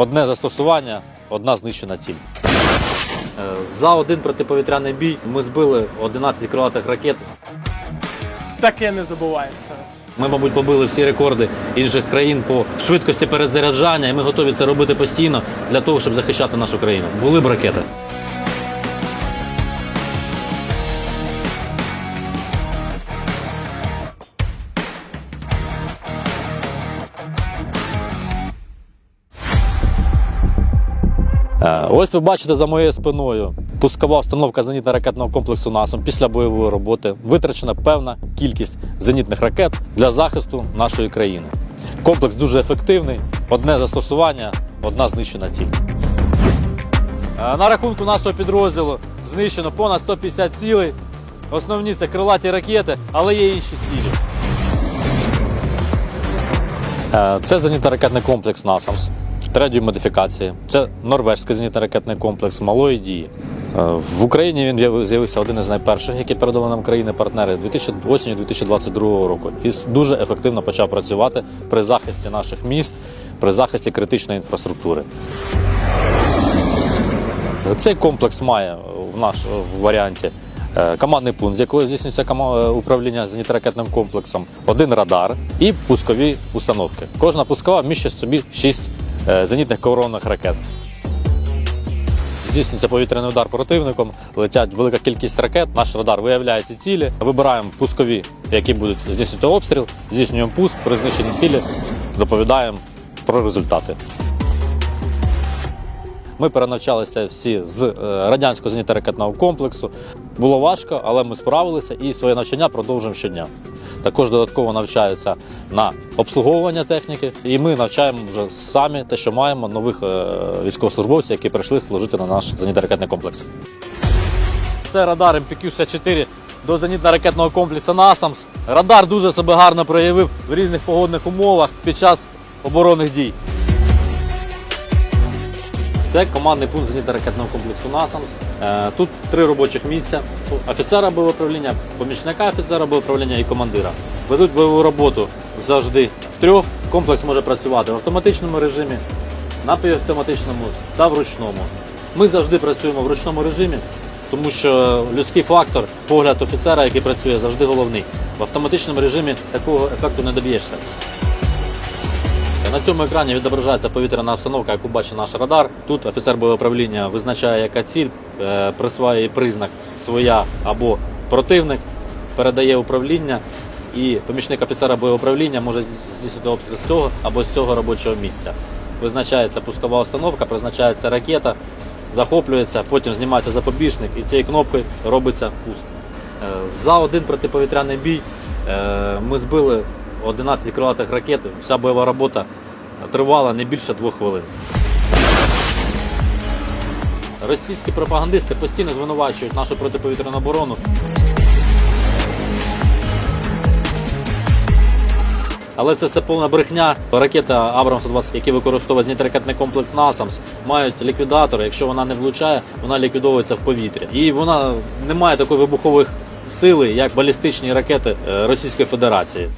Одне застосування, одна знищена ціль. Е, За один протиповітряний бій ми збили 11 крилатих ракет. Таке не забувається. Ми, мабуть, побили всі рекорди інших країн по швидкості перезаряджання, і ми готові це робити постійно для того, щоб захищати нашу країну. Були б ракети. Ось ви бачите за моєю спиною пускова установка зенітно-ракетного комплексу НАСОМ після бойової роботи. Витрачена певна кількість зенітних ракет для захисту нашої країни. Комплекс дуже ефективний. Одне застосування, одна знищена ціль. Е, На рахунку нашого підрозділу знищено понад 150 цілей. Основні це крилаті ракети, але є інші цілі. Е, Це зенітно-ракетний комплекс НАСАМС третьої модифікації. Це норвежський зенітно-ракетний комплекс малої дії. Е, В Україні він з'явився один із найперших, які передали нам країни-партнери 2000 осінню 2022 року. І дуже ефективно почав працювати при захисті наших міст, при захисті критичної інфраструктури. Цей комплекс має в наш в варіанті е, командний пункт, з якого здійснюється е, управління зенітно-ракетним комплексом, один радар і пускові установки. Кожна пускова вміщує собі 6 зенітних коронних ракет. Здійснюється повітряний удар противником, летять велика кількість ракет. Наш радар виявляє ці цілі. Вибираємо пускові, які будуть здійснювати обстріл, здійснюємо пуск при знищенні цілі, доповідаємо про результати. Ми перенавчалися всі з е, радянського зенітно-ракетного комплексу. Було важко, але ми справилися і своє навчання продовжуємо щодня. Також додатково навчаються на обслуговування техніки, і ми навчаємо вже самі те, що маємо нових е, військовослужбовців, які прийшли служити на наш зенітно-ракетний комплекс. Це радар МПК-64 до зенітно-ракетного комплексу НАСАМС. Радар дуже себе гарно проявив в різних погодних умовах під час оборонних дій. Це командний пункт зенітно-ракетного комплексу НАСАМС. Е, Тут три робочих місця: офіцера бойового управління, помічника офіцера бойового управління і командира. Ведуть бойову роботу завжди втрьох. Комплекс може працювати в автоматичному режимі, напівавтоматичному та в ручному. Ми завжди працюємо в ручному режимі, тому що людський фактор, погляд офіцера, який працює, завжди головний. В автоматичному режимі такого ефекту не доб'єшся. На цьому екрані відображається повітряна обстановка, яку бачить наш радар. Тут офіцер бойового управління визначає, яка ціль, е, присваює признак своя або противник, передає управління, і помічник офіцера бойового управління може здійснити обстріл з цього або з цього робочого місця. Визначається пускова установка, призначається ракета, захоплюється, потім знімається запобіжник і цією кнопкою робиться пуск. Е, За один протиповітряний бій е, ми збили 11 крилатих ракет. Вся бойова робота тривала не більше двох хвилин. Російські пропагандисти постійно звинувачують нашу протиповітряну оборону. Але це все повна брехня. Ракета Абрам 120, які використовує зенітно-ракетний комплекс НАСАМС, мають ліквідатори. Якщо вона не влучає, вона ліквідовується в повітрі. І вона не має такої вибухової сили, як балістичні ракети е, Російської Федерації.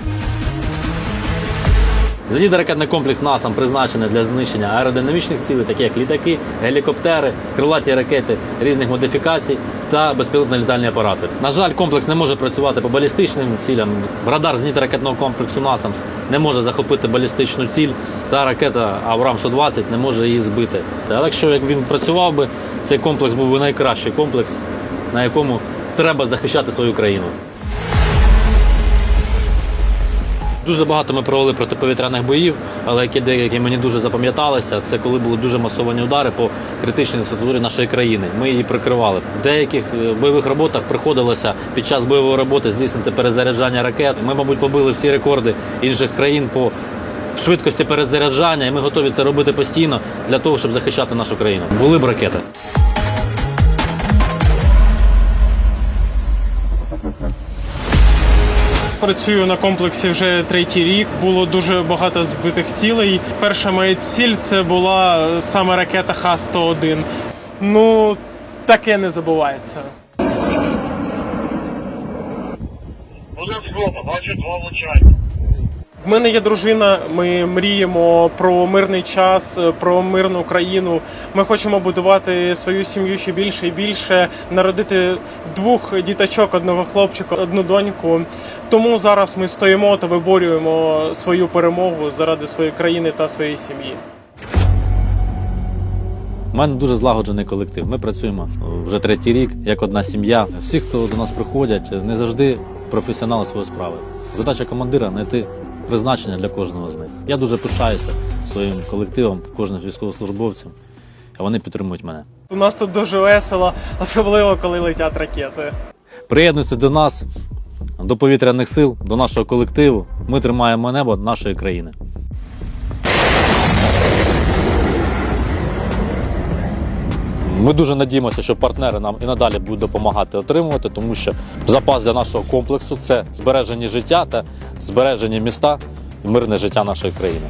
Зенітно-ракетний комплекс НАСАМ призначений для знищення аеродинамічних цілей, такі як літаки, гелікоптери, крилаті ракети різних модифікацій та безпілотні літальні апарати. На жаль, комплекс не може працювати по балістичним цілям. Радар зенітно-ракетного комплексу НАСАМС не може захопити балістичну ціль, та ракета Аврам 120 не може її збити. Але якщо як він працював би, цей комплекс був би найкращий комплекс, на якому треба захищати свою країну. Дуже багато ми провели протиповітряних боїв, але які деякі мені дуже запам'яталися, це коли були дуже масовані удари по критичній інфраструктурі нашої країни. Ми її прикривали. В деяких е, бойових роботах приходилося під час бойової роботи здійснити перезаряджання ракет. Ми, мабуть, побили всі рекорди інших країн по швидкості перезаряджання, і ми готові це робити постійно для того, щоб захищати нашу країну. Були б ракети. Працюю на комплексі вже третій рік. Було дуже багато збитих цілей. Перша моя ціль це була саме ракета Х-101. Ну, таке не забувається. Буде згода, бачу два влучання. В мене є дружина. Ми мріємо про мирний час, про мирну країну. Ми хочемо будувати свою сім'ю ще більше і більше, народити двох діточок, одного хлопчика, одну доньку. Тому зараз ми стоїмо та виборюємо свою перемогу заради своєї країни та своєї сім'ї. У мене дуже злагоджений колектив. Ми працюємо вже третій рік, як одна сім'я. Всі, хто до нас приходять, не завжди професіонали своєї справи. Задача командира знайти призначення для кожного з них. Я дуже пишаюся своїм колективом, кожним військовослужбовцем, а вони підтримують мене. У нас тут дуже весело, особливо коли летять ракети. Приєднуйтесь до нас, до повітряних сил, до нашого колективу. Ми тримаємо небо нашої країни. Ми дуже надіємося, що партнери нам і надалі будуть допомагати отримувати, тому що запас для нашого комплексу це збережені життя та збережені міста і мирне життя нашої країни.